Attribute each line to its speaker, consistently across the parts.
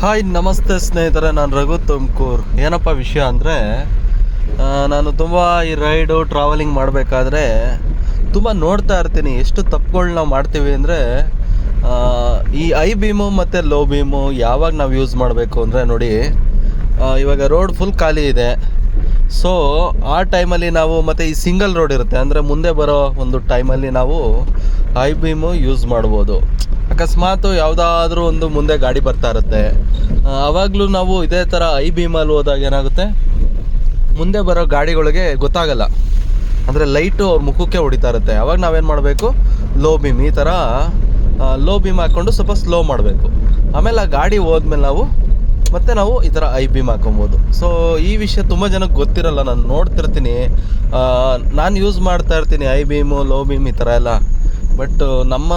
Speaker 1: Hi, ನಮಸ್ತೆ ಸ್ನೇಹಿತರೆ, ನಾನು ರಘು ತುಮಕೂರ್. ಏನಪ್ಪ ವಿಷಯ ಅಂದರೆ ನಾನು ತುಂಬ ಈ ರೈಡು ಟ್ರಾವೆಲಿಂಗ್ ಮಾಡಬೇಕಾದ್ರೆ ತುಂಬ ನೋಡ್ತಾ ಇರ್ತೀನಿ. ಎಷ್ಟು ತಪ್ಪುಗಳು ನಾವು ಮಾಡ್ತೀವಿ ಅಂದರೆ ಈ ಐ ಬೀಮು ಮತ್ತು ಲೋ ಬೀಮು ಯಾವಾಗ ನಾವು ಯೂಸ್ ಮಾಡಬೇಕು ಅಂದರೆ ನೋಡಿ ಇವಾಗ ರೋಡ್ ಫುಲ್ ಖಾಲಿ ಇದೆ. ಸೊ ಆ ಟೈಮಲ್ಲಿ ನಾವು ಮತ್ತು ಈ ಸಿಂಗಲ್ ರೋಡ್ ಇರುತ್ತೆ. ಅಂದರೆ ಮುಂದೆ ಬರೋ ಒಂದು ಟೈಮಲ್ಲಿ ನಾವು ಐ ಬೀಮು ಯೂಸ್ ಮಾಡ್ಬೋದು. ಅಕಸ್ಮಾತು ಯಾವುದಾದ್ರೂ ಒಂದು ಮುಂದೆ ಗಾಡಿ ಬರ್ತಾ ಇರುತ್ತೆ. ಆವಾಗಲೂ ನಾವು ಇದೇ ಥರ ಐ ಬೀಮಲ್ಲಿ ಹೋದಾಗ ಏನಾಗುತ್ತೆ? ಮುಂದೆ ಬರೋ ಗಾಡಿಗಳಿಗೆ ಗೊತ್ತಾಗಲ್ಲ. ಅಂದರೆ ಲೈಟು ಅವ್ರ ಮುಖಕ್ಕೆ ಹೊಡಿತಾ ಇರುತ್ತೆ. ಅವಾಗ ನಾವೇನು ಮಾಡಬೇಕು? ಲೋ ಬೀಮ್ ಈ ಥರ ಲೋ ಬೀಮ್ ಹಾಕ್ಕೊಂಡು ಸ್ವಲ್ಪ ಸ್ಲೋ ಮಾಡಬೇಕು. ಆಮೇಲೆ ಆ ಗಾಡಿ ಹೋದ್ಮೇಲೆ ನಾವು ಮತ್ತೆ ನಾವು ಈ ಥರ ಐ ಬೀಮ್ ಹಾಕೊಬೋದು. ಸೊ ಈ ವಿಷಯ ತುಂಬ ಜನಕ್ಕೆ ಗೊತ್ತಿರಲ್ಲ. ನಾನು ನೋಡ್ತಿರ್ತೀನಿ. ನಾನು ಯೂಸ್ ಮಾಡ್ತಾ ಇರ್ತೀನಿ ಐ ಬೀಮು ಲೋ ಬೀಮ್ ಈ ಥರ ಎಲ್ಲ. ಬಟ್ ನಮ್ಮ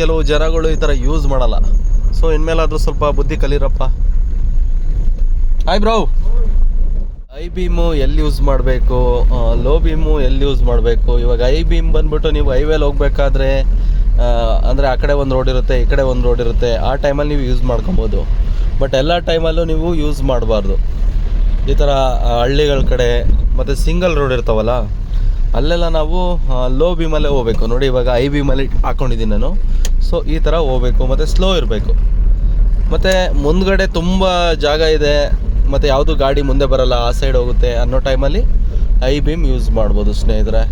Speaker 1: ಕೆಲವು ಜನಗಳು ಈ ಥರ ಯೂಸ್ ಮಾಡಲ್ಲ. ಸೊ ಇನ್ಮೇಲಾದರೂ ಸ್ವಲ್ಪ ಬುದ್ಧಿ ಕಲೀರಪ್ಪ. ಹಾಯ್ ಬ್ರೋ ಐ ಬೀಮು ಎಲ್ಲಿ ಯೂಸ್ ಮಾಡಬೇಕು? ಲೋ ಬೀಮು ಎಲ್ಲಿ ಯೂಸ್ ಮಾಡಬೇಕು? ಇವಾಗ ಐ ಬೀಮ್ ಬಂದ್ಬಿಟ್ಟು ನೀವು ಹೈವೇಲಿ ಹೋಗ್ಬೇಕಾದ್ರೆ ಅಂದರೆ ಆ ಕಡೆ ಒಂದು ರೋಡ್ ಇರುತ್ತೆ, ಈ ಕಡೆ ಒಂದು ರೋಡ್ ಇರುತ್ತೆ, ಆ ಟೈಮಲ್ಲಿ ನೀವು ಯೂಸ್ ಮಾಡ್ಕೊಬೋದು. ಬಟ್ ಎಲ್ಲ ಟೈಮಲ್ಲೂ ನೀವು ಯೂಸ್ ಮಾಡಬಾರ್ದು. ಈ ಥರ ಹಳ್ಳಿಗಳ ಕಡೆ, ಮತ್ತು ಸಿಂಗಲ್ ರೋಡ್ ಇರ್ತಾವಲ್ಲ ಅಲ್ಲೆಲ್ಲ ನಾವು ಲೋ ಬೀಮಲ್ಲೇ ಹೋಗ್ಬೇಕು. ನೋಡಿ, ಇವಾಗ ಐ ಬೀಮಲ್ಲಿ ಹಾಕ್ಕೊಂಡಿದ್ದೀನಿ ನಾನು. ಸೊ ಈ ಥರ ಹೋಗ್ಬೇಕು, ಮತ್ತು ಸ್ಲೋ ಇರಬೇಕು. ಮತ್ತು ಮುಂದ್ಗಡೆ ತುಂಬ ಜಾಗ ಇದೆ. ಮತ್ತು ಯಾವುದು ಗಾಡಿ ಮುಂದೆ ಬರಲ್ಲ, ಆ ಸೈಡ್ ಹೋಗುತ್ತೆ ಅನ್ನೋ ಟೈಮಲ್ಲಿ ಐ ಬೀಮ್ ಯೂಸ್ ಮಾಡ್ಬೋದು ಸ್ನೇಹಿತರೆ.